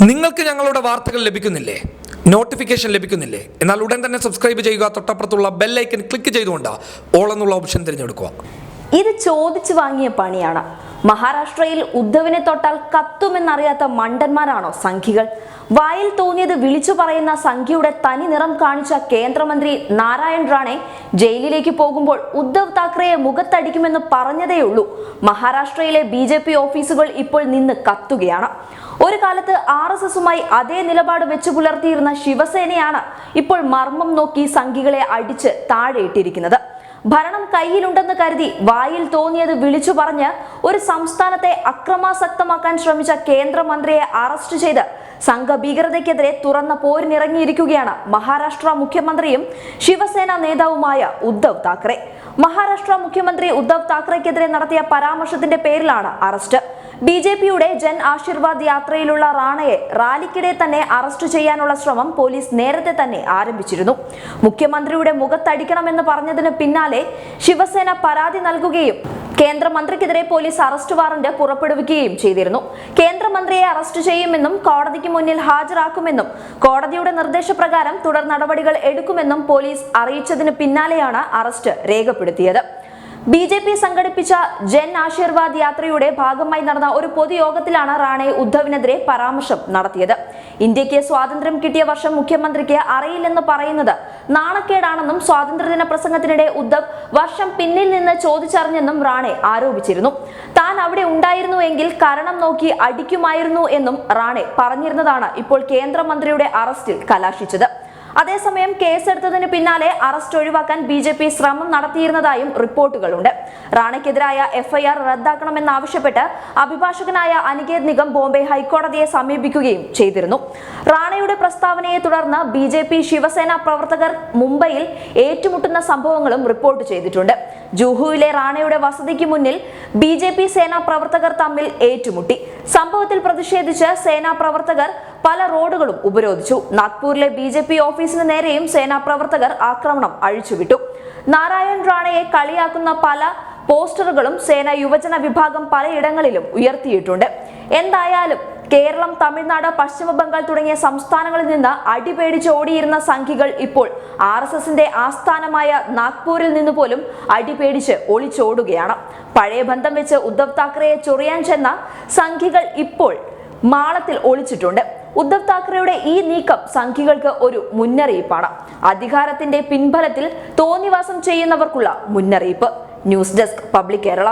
നിങ്ങൾക്ക് ഞങ്ങളുടെ വാർത്തകൾ ലഭിക്കുന്നില്ലേ? നോട്ടിഫിക്കേഷൻ ലഭിക്കുന്നില്ലേ? എന്നാൽ ഉടൻ തന്നെ സബ്സ്ക്രൈബ് ചെയ്യുക. തൊട്ടപ്പുറത്തുള്ള ബെല്ലൈക്കൻ ക്ലിക്ക് ചെയ്തുകൊണ്ട് ഓൾ എന്നുള്ള ഓപ്ഷൻ തിരഞ്ഞെടുക്കുക. ഇത് ചോദിച്ചു വാങ്ങിയ പണിയാണ്. മഹാരാഷ്ട്രയിൽ ഉദ്ധവിനെ തൊട്ടാൽ കത്തുമെന്നറിയാത്ത മണ്ടന്മാരാണോ സംഘികൾ? വായിൽ തോന്നിയത് വിളിച്ചു പറയുന്ന സംഖ്യയുടെ തനി നിറം കാണിച്ച കേന്ദ്രമന്ത്രി നാരായൺ റാണെ ജയിലിലേക്ക് പോകുമ്പോൾ ഉദ്ധവ് താക്കറെയെ മുഖത്തടിക്കുമെന്ന് പറഞ്ഞതേയുള്ളൂ. മഹാരാഷ്ട്രയിലെ ബി ജെ പി ഓഫീസുകൾ ഇപ്പോൾ നിന്ന് കത്തുകയാണ്. ഒരു കാലത്ത് ആർ എസ് എസുമായി അതേ നിലപാട് വെച്ചു പുലർത്തിയിരുന്ന ശിവസേനയാണ് ഇപ്പോൾ മർമ്മം നോക്കി സംഖികളെ അടിച്ച് താഴെയിട്ടിരിക്കുന്നത്. ഭരണം കയ്യിലുണ്ടെന്ന് കരുതി വായിൽ തോന്നിയത് വിളിച്ചു പറഞ്ഞ് ഒരു സംസ്ഥാനത്തെ അക്രമാസക്തമാക്കാൻ ശ്രമിച്ച കേന്ദ്രമന്ത്രിയെ അറസ്റ്റ് ചെയ്ത് സംഘഭീകരതയ്ക്കെതിരെ തുറന്ന പോരിനിറങ്ങിയിരിക്കുകയാണ് മഹാരാഷ്ട്ര മുഖ്യമന്ത്രിയും ശിവസേന നേതാവുമായ ഉദ്ധവ് താക്കറെ. മഹാരാഷ്ട്ര മുഖ്യമന്ത്രി ഉദ്ധവ് താക്കറെക്കെതിരെ നടത്തിയ പരാമർശത്തിന്റെ പേരിലാണ് അറസ്റ്റ്. ബി ജെ പിയുടെ ജൻ ആശീർവാദ് യാത്രയിലുള്ള റാണയെ റാലിക്കിടെ തന്നെ അറസ്റ്റ് ചെയ്യാനുള്ള ശ്രമം പോലീസ് നേരത്തെ തന്നെ ആരംഭിച്ചിരുന്നു. മുഖ്യമന്ത്രിയുടെ മുഖത്തടിക്കണമെന്ന് പറഞ്ഞതിന് പിന്നാലെ ശിവസേന പരാതി നൽകുകയും കേന്ദ്രമന്ത്രിക്കെതിരെ പോലീസ് അറസ്റ്റ് വാറന്റ് പുറപ്പെടുവിക്കുകയും ചെയ്തിരുന്നു. കേന്ദ്രമന്ത്രിയെ അറസ്റ്റ് ചെയ്യുമെന്നും കോടതിക്ക് മുന്നിൽ ഹാജരാക്കുമെന്നും കോടതിയുടെ നിർദ്ദേശപ്രകാരം തുടർ നടപടികൾ എടുക്കുമെന്നും പോലീസ് അറിയിച്ചതിന് പിന്നാലെയാണ് അറസ്റ്റ് രേഖപ്പെടുത്തിയത്. ബി ജെ പി സംഘടിപ്പിച്ച ജൻ ആശീർവാദ് യാത്രയുടെ ഭാഗമായി നടന്ന ഒരു പൊതുയോഗത്തിലാണ് റാണെ ഉദ്ധവിനെതിരെ പരാമർശം നടത്തിയത്. ഇന്ത്യയ്ക്ക് സ്വാതന്ത്ര്യം കിട്ടിയ വർഷം മുഖ്യമന്ത്രിക്ക് അറിയില്ലെന്ന് പറയുന്നത് നാണക്കേടാണെന്നും സ്വാതന്ത്ര്യദിന പ്രസംഗത്തിനിടെ ഉദ്ധവ് വർഷം പിന്നിൽ നിന്ന് ചോദിച്ചറിഞ്ഞെന്നും റാണെ ആരോപിച്ചിരുന്നു. താൻ അവിടെ ഉണ്ടായിരുന്നുവെങ്കിൽ കരണം നോക്കി അടിക്കുമായിരുന്നു എന്നും റാണെ പറഞ്ഞിരുന്നതാണ് ഇപ്പോൾ കേന്ദ്രമന്ത്രിയുടെ അറസ്റ്റിൽ കലാശിച്ചത്. അതേസമയം കേസെടുത്തതിന് പിന്നാലെ അറസ്റ്റ് ഒഴിവാക്കാൻ ബി ജെ പി ശ്രമം നടത്തിയിരുന്നതായും റിപ്പോർട്ടുകളുണ്ട്. റാണയ്ക്കെതിരായ എഫ്ഐആർ റദ്ദാക്കണമെന്നാവശ്യപ്പെട്ട് അഭിഭാഷകനായ അനികേത് നിഗം ബോംബെ ഹൈക്കോടതിയെ സമീപിക്കുകയും ചെയ്തിരുന്നു. റാണയുടെ പ്രസ്താവനയെ തുടർന്ന് ബി ജെ പി ശിവസേന പ്രവർത്തകർ മുംബൈയിൽ ഏറ്റുമുട്ടുന്ന സംഭവങ്ങളും റിപ്പോർട്ട് ചെയ്തിട്ടുണ്ട്. ജൂഹുവിലെ റാണയുടെ വസതിക്ക് മുന്നിൽ ബി ജെ പി സേനാ പ്രവർത്തകർ തമ്മിൽ ഏറ്റുമുട്ടി. സംഭവത്തിൽ പ്രതിഷേധിച്ച് സേനാ പ്രവർത്തകർ പല റോഡുകളും ഉപരോധിച്ചു. നാഗ്പൂരിലെ ബി ജെ പി ഓഫീസിന് നേരെയും സേനാ പ്രവർത്തകർ ആക്രമണം അഴിച്ചുവിട്ടു. നാരായൺ റാണയെ കളിയാക്കുന്ന പല പോസ്റ്ററുകളും സേന യുവജന വിഭാഗം പലയിടങ്ങളിലും ഉയർത്തിയിട്ടുണ്ട്. എന്തായാലും കേരളം തമിഴ്നാട് പശ്ചിമ ബംഗാൾ തുടങ്ങിയ സംസ്ഥാനങ്ങളിൽ നിന്ന് അടിപേടിച്ച് ഓടിയിരുന്ന സംഘികൾ ഇപ്പോൾ ആർ എസ് എസിന്റെ ആസ്ഥാനമായ നാഗ്പൂരിൽ നിന്ന് പോലും അടിപേടിച്ച് ഒളിച്ചോടുകയാണ്. പഴയ ബന്ധം വെച്ച് ഉദ്ധവ് താക്കറെയെ ചൊറിയാൻ ചെന്ന സംഘികൾ ഇപ്പോൾ മാളത്തിൽ ഒളിച്ചിട്ടുണ്ട്. ഉദ്ധവ് താക്കറെയുടെ ഈ നീക്കം സംഘികൾക്ക് ഒരു മുന്നറിയിപ്പാണ്. അധികാരത്തിന്റെ പിൻബലത്തിൽ തോന്നിവാസം ചെയ്യുന്നവർക്കുള്ള മുന്നറിയിപ്പ്. News desk public Kerala.